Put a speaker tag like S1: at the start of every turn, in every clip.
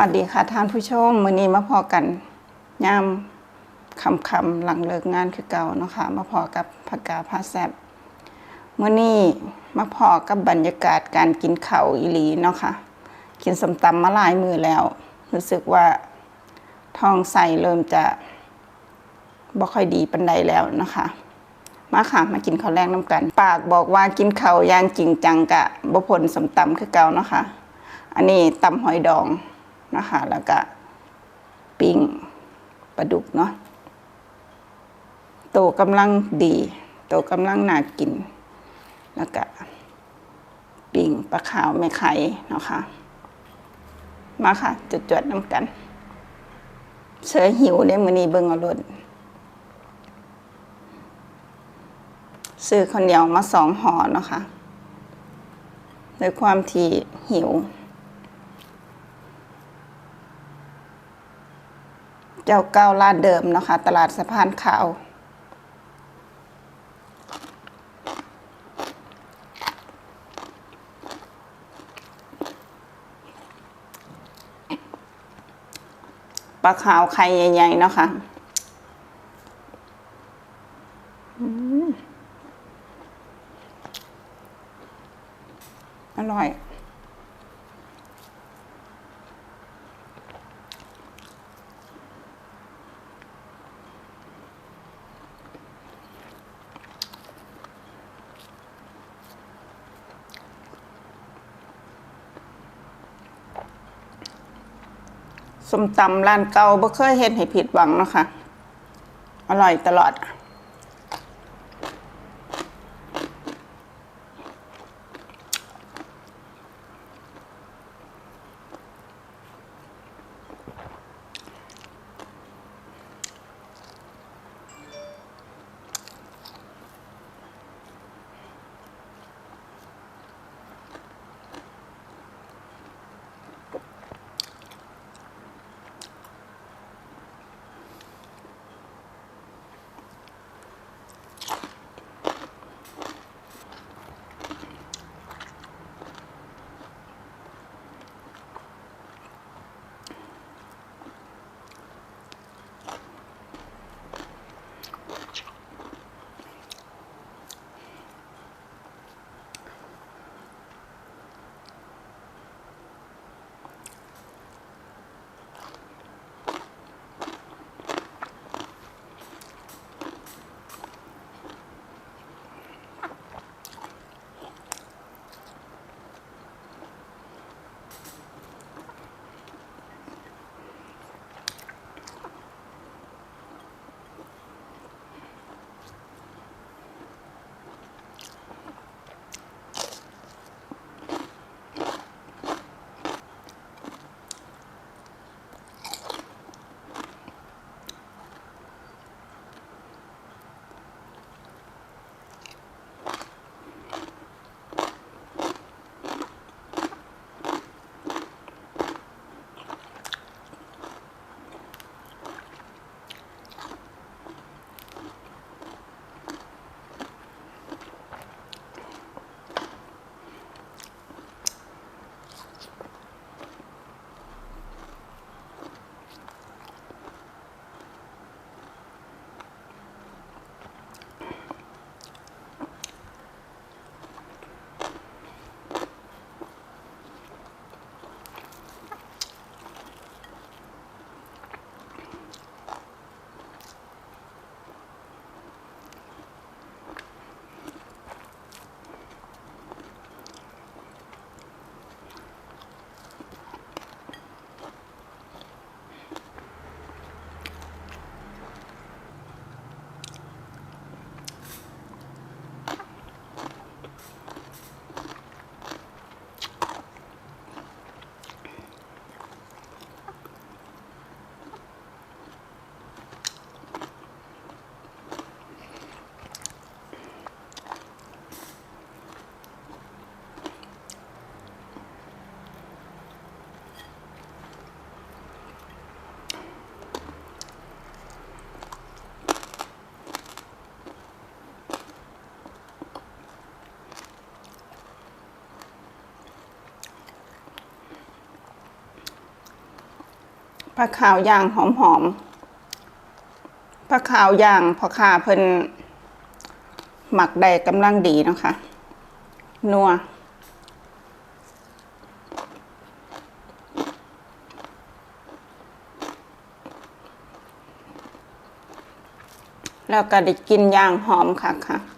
S1: วัสดีค่ะท่านผู้ชมมื้อนี้มาพอกันยามคำคำหลังเลิกงานคือเก่าเนาะค่ะมาพอกับผักกาผ้าแซบมื้อนี้มาพอกับบรรยากาศการกินข้าวอีหลีเนาะค่ะกินสมตำมาหลายมือแล้ว รู้สึกว่าท้องใส่เริ่มจะบ่ค่อยดีปันใดแล้วนะคะมาค่ะมากินข้าวแรงน้ำกัน ปากบอกว่ากินข้าวย่างจริงจังกะบ่ผลสมตำคือเก่าเนาะค่ะอันนี้ตำหอยดอง นะคะแล้วก็ปิ้งปลาดุกเนาะโตกำลังดี โตกำลังน่ากิน แล้วก็ปิ้งปลาขาวแม่ไข่เนาะค่ะมาค่ะจุดจวดน้ำกันเสือหิวได้มือนี้เบิ่งเอารถซื้อข้าวเหนียวมาสองห่อเนาะค่ะด้วยความที่หิว เจ้าเก้าลานเดิมเนาะคะตลาดสะพานขาวปลาขาวไข่ใหญ่ๆเนาะคะ่ะอืมอร่อย สมตำร้านเก่าบ่เคยเห็นให้ผิดหวังเนาะคะอร่อยตลอด ผักขาวย่างหอมๆผักขาวย่างพอขาเพิ่นหมักได้กำลังดีเนาะคะนัวแล้วก็ได้กินย่างหอมค่ะค่ะ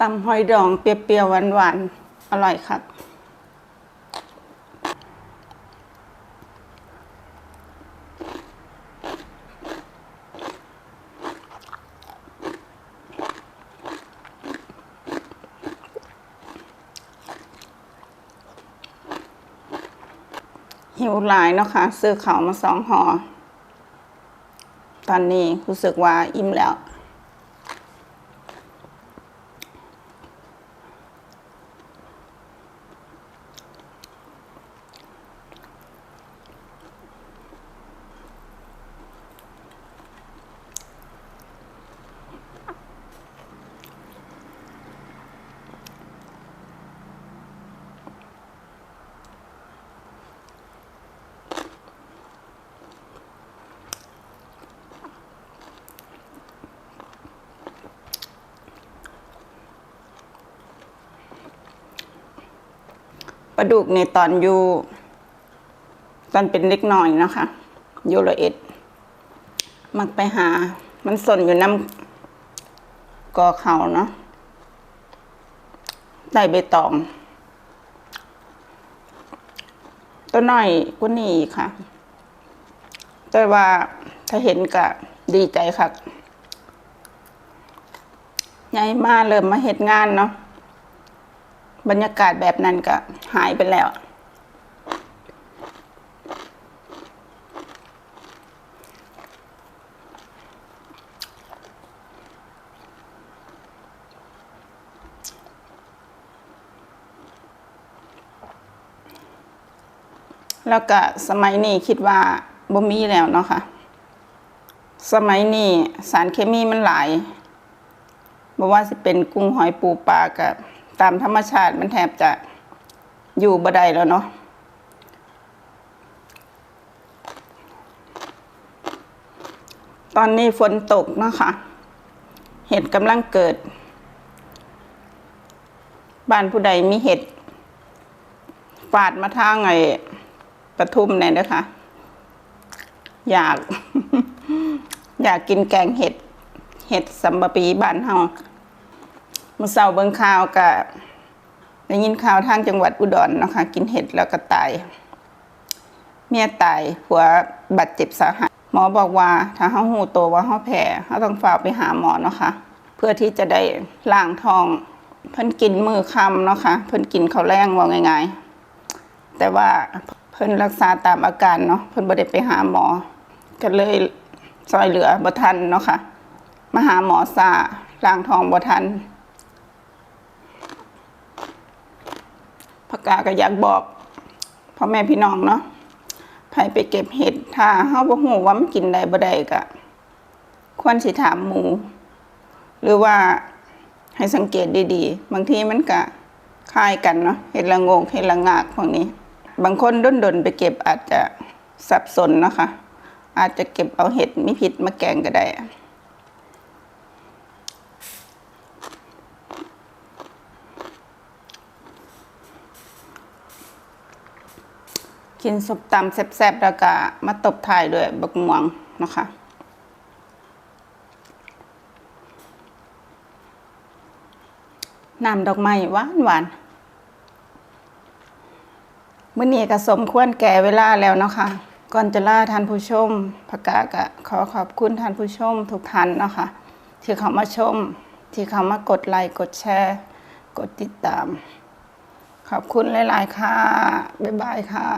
S1: ตำหอยดองเปรี้ยวๆหวานๆ อร่อยครับหิวหลายเนาะค่ะซื้อเขามาสองห่อ ตอนนี้รู้สึกว่าอิ่มแล้ว ปลาดุกในตอนอยู่ ตอนเป็นเล็กน้อยนะคะยู่ละเอ็ด มักไปหา มันสนอยู่น้ำกอเขาเนาะได้ใบตอง ตัวน้อยกว่านี้ค่ะ แต่ว่าถ้าเห็นก็ดีใจค่ะใหญ่มาเริ่มมาเฮ็ดงานเนาะ บรรยากาศแบบนั้นก็หายไปแล้ว แล้วก็สมัยนี้คิดว่าบ่มีแล้วเนาะคะ่ะ สมัยนี้สารเคมีมันหลายบอว่าสิเป็นกุ้งหอยปูปลากับ ตามธรรมชาติมันแทบจะอยู่บ่ได้แล้วเนาะตอนนี้ฝนตกนะคะเห็ดกำลังเกิด บ้านผู้ใดมีเห็ดฝาดมาทางไอ้ปทุมเนี่ยนะคะ อยาก อยากกินแกงเห็ด เห็ดสัมบปีบ้านเฮา มื่อเช้าเบิ่งข่าวกับได้ยินข่าวทางจังหวัดอุดรเนาะคะกินเห็ดแล้วก็ตาย เมียตายผัวบาดเจ็บสาหัสหมอบอกว่าถ้าเฮาหูโตวว่าเฮาแพ้เฮาต้องฝากไปหาหมอเนาะค่ะเพื่อที่จะได้ล้างท้อง เพิ่นกินมือคำเนาะค่ะเพิ่นกินข้าวแรงว่าง่ายๆ แต่ว่าเพิ่นรักษาตามอาการเนาะเพิ่นบ่ได้ไปหาหมอ ก็เลยซอยเหลือบ่ทันเนาะค่ะมาหาหมอซาล้างท้องบ่ทัน พกาก็อยากบอกพ่อแม่พี่น้องเนาะไผไปเก็บเห็ดถ้าเฮาบ่ฮู้ว่ามันกินได้บ่ได้ก็ควรสิถามหมู่หรือว่าให้สังเกตดีๆ บางทีมันก็คล้ายกันเนาะเห็ดละโงกเห็ดละงากพวกนี้ บางคนด้นๆไปเก็บอาจจะสับสนนะคะ อาจจะเก็บเอาเห็ดไมีพิษมาแกงก็ได้ กินสุปตำแซ่บๆแล้วก็มาตบท้ายด้วยบักม่วงนะคะน้ำดอกไม้หวานหวานมื้อนี้ก็สมควรแก่เวลาแล้วเนาะค่ะก่อนจะลาท่านผู้ชมพกากะขอขอบคุณท่านผู้ชมทุกท่านเนาะค่ะที่เขามาชม ที่เขามากดไลค์กดแชร์ กดติดตาม ขอบคุณหลาย ๆ ค่ะ บ๊ายบายค่ะ